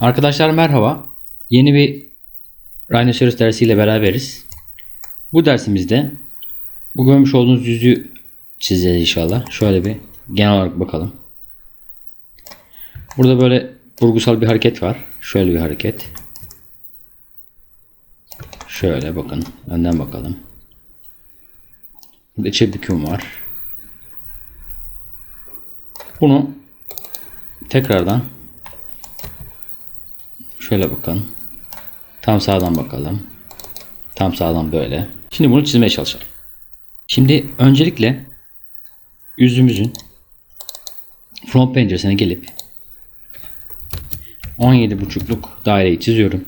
Arkadaşlar merhaba. Yeni bir Rhinoceros dersiyle beraberiz. Bu dersimizde bu görmüş olduğunuz yüzü çizeceğiz inşallah. Şöyle bir genel olarak bakalım. Burada böyle vurgusal bir hareket var. Şöyle bir hareket. Şöyle bakın. Önden bakalım. Burada içe büküm var. Bunu tekrardan Şöyle bakın. Tam sağdan bakalım. Tam sağdan böyle. Şimdi bunu çizmeye çalışalım. Şimdi öncelikle yüzümüzün front penceresine gelip 17.5'luk daireyi çiziyorum.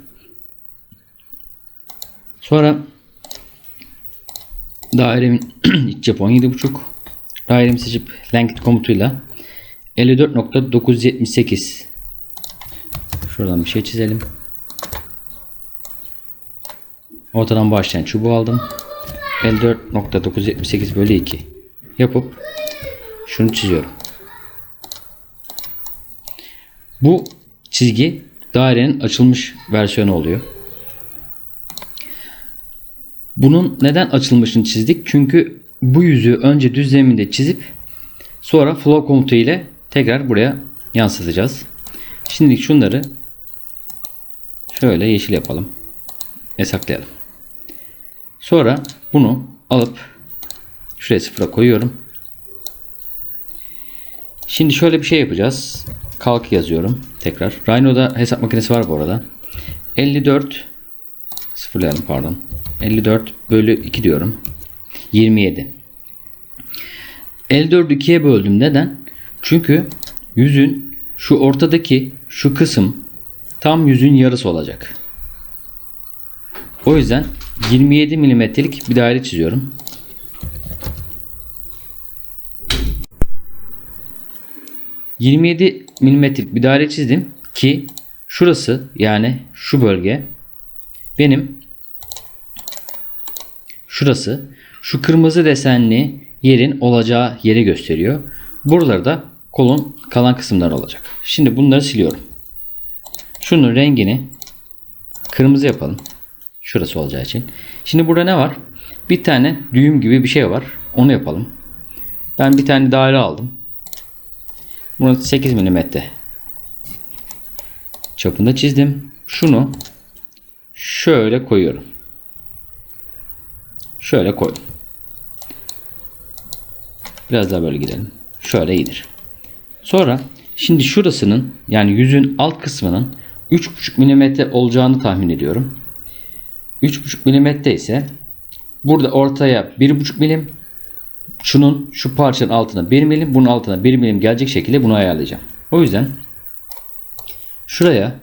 Sonra dairemin iç çapı 17.5 dairemi seçip length komutuyla 54.978 Şuradan bir şey çizelim. Ortadan başlayan çubuğu aldım. 54.978 bölü 2 yapıp şunu çiziyorum. Bu çizgi dairenin açılmış versiyonu oluyor. Bunun neden açılmışını çizdik? Çünkü bu yüzü önce düz zeminde çizip sonra flow komutu ile tekrar buraya yansıtacağız. Şimdilik şunları şöyle yeşil yapalım. Ve saklayalım. Sonra bunu alıp şuraya sıfıra koyuyorum. Şimdi şöyle bir şey yapacağız. Kalk yazıyorum tekrar. Rhino'da hesap makinesi var bu arada. 54 sıfırlayalım pardon. 54 bölü 2 diyorum. 27. 54'ü 2'ye böldüm. Neden? Çünkü yüzün şu ortadaki şu kısım tam yüzün yarısı olacak. O yüzden 27 milimetrelik bir daire çiziyorum. ...27 milimetrelik bir daire çizdim ki şurası yani şu bölge benim şurası şu kırmızı desenli yerin olacağı yeri gösteriyor. Buraları da kolun kalan kısımlar olacak. Şimdi bunları siliyorum. Şunun rengini kırmızı yapalım. Şurası olacağı için. Şimdi burada ne var? Bir tane düğüm gibi bir şey var. Onu yapalım. Ben bir tane daire aldım. Bunu 8 mm çapında çizdim. Şunu şöyle koyuyorum. Şöyle koydum. Biraz daha böyle gidelim. Şöyle iyidir. Sonra şimdi şurasının yani yüzün alt kısmının 3,5 mm olacağını tahmin ediyorum. 3,5 mm ise burada ortaya 1,5 milim şunun şu parçanın altına 1 milim bunun altına 1 milim gelecek şekilde bunu ayarlayacağım. O yüzden şuraya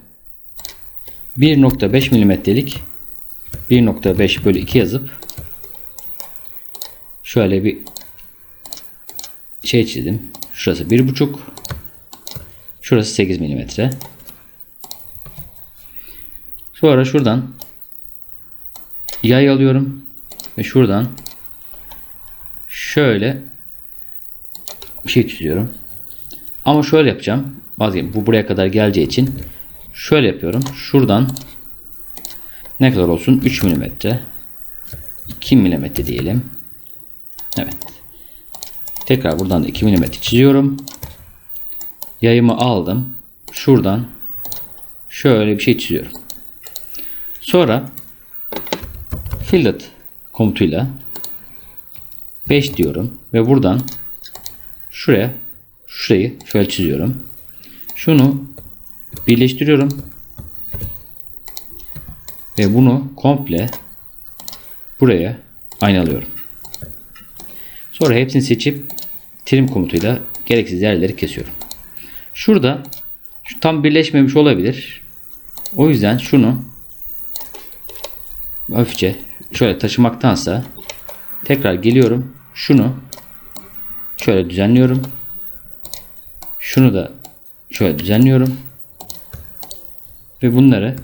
1.5 milimetrelik 1.5 bölü 2 yazıp şöyle bir şey çizdim. Şurası 1.5 şurası 8 milimetre. Sonra şuradan yay alıyorum ve şuradan şöyle bir şey çiziyorum. Ama şöyle yapacağım. Vazgeçtim. Bu buraya kadar geleceği için şöyle yapıyorum. Şuradan ne kadar olsun? 3 mm 2 mm diyelim. Evet. Tekrar buradan da 2 mm çiziyorum. Yayımı aldım. Şuradan şöyle bir şey çiziyorum. Sonra fillet komutuyla 5 diyorum ve buradan şuraya şurayı şöyle çiziyorum. Şunu birleştiriyorum. Ve bunu komple buraya aynalıyorum. Sonra hepsini seçip trim komutuyla gereksiz yerleri kesiyorum. Şurada şu tam birleşmemiş olabilir. O yüzden şunu hafifçe şöyle taşımaktansa tekrar geliyorum. Şunu şöyle düzenliyorum. Şunu da şöyle düzenliyorum. Ve bunları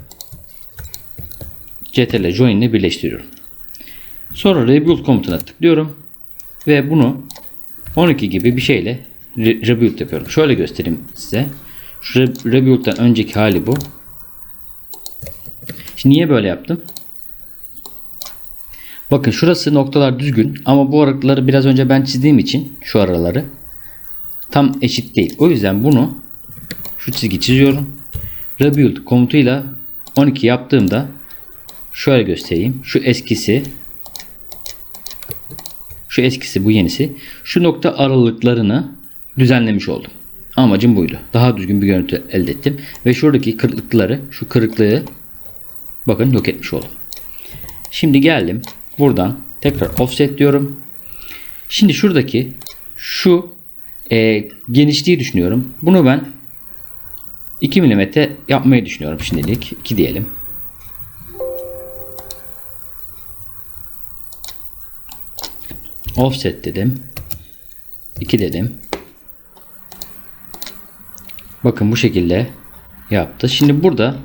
CTRL join ile birleştiriyorum. Sonra rebuild komutuna tıklıyorum. Ve bunu 12 gibi bir şeyle re- rebuild yapıyorum. Şöyle göstereyim size. Şu re- önceki hali bu. Şimdi niye böyle yaptım? Bakın şurası noktalar düzgün ama bu aralıkları biraz önce ben çizdiğim için şu araları tam eşit değil. O yüzden bunu şu çizgi çiziyorum. Rebuild komutuyla 12 yaptığımda şöyle göstereyim. Şu eskisi şu eskisi bu yenisi. Şu nokta aralıklarını düzenlemiş oldum. Amacım buydu. Daha düzgün bir görüntü elde ettim. Ve şuradaki kırıklıkları, şu kırıklığı bakın yok etmiş oldum. Şimdi geldim. Buradan tekrar offset diyorum. Şimdi şuradaki şu e, genişliği düşünüyorum. Bunu ben 2 mm yapmayı düşünüyorum şimdilik. 2 diyelim. Offset dedim. 2 dedim. Bakın bu şekilde yaptı. Şimdi burada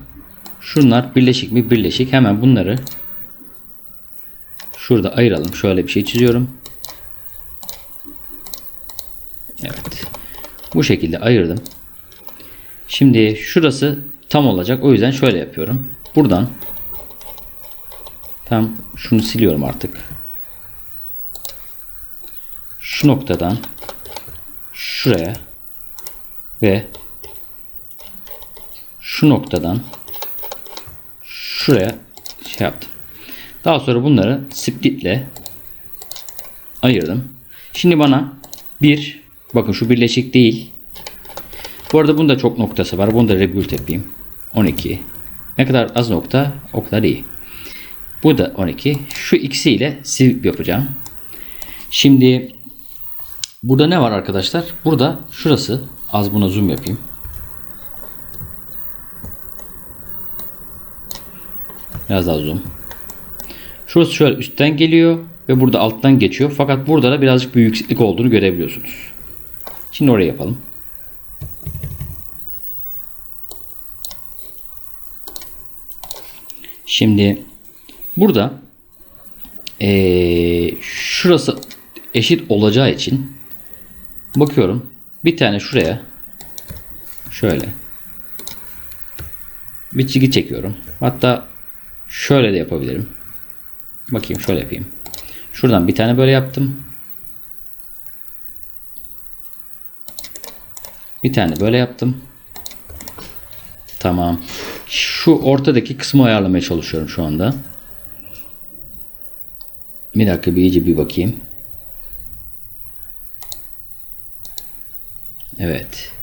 şunlar birleşik mi birleşik. Hemen bunları şurada ayıralım. Şöyle bir şey çiziyorum. Evet. Bu şekilde ayırdım. Şimdi şurası tam olacak. O yüzden şöyle yapıyorum. Buradan tam şunu siliyorum artık. Şu noktadan şuraya ve şu noktadan şuraya şey yaptım. Daha sonra bunları splitle ayırdım. Şimdi bana bir bakın şu birleşik değil. Bu arada bunda çok noktası var. Bunu da rebuild yapayım. 12. Ne kadar az nokta o kadar iyi. Bu da 12. Şu ikisiyle sweep yapacağım. Şimdi burada ne var arkadaşlar? Burada şurası az buna zoom yapayım. Biraz daha zoom. Şurası şöyle üstten geliyor ve burada alttan geçiyor. Fakat burada da birazcık bir yükseklik olduğunu görebiliyorsunuz. Şimdi oraya yapalım. Şimdi burada ee, şurası eşit olacağı için bakıyorum bir tane şuraya şöyle bir çizgi çekiyorum. Hatta şöyle de yapabilirim. Bakayım şöyle yapayım. Şuradan bir tane böyle yaptım. Bir tane böyle yaptım. Tamam. Şu ortadaki kısmı ayarlamaya çalışıyorum şu anda. Bir dakika bir iyice bir bakayım. Evet.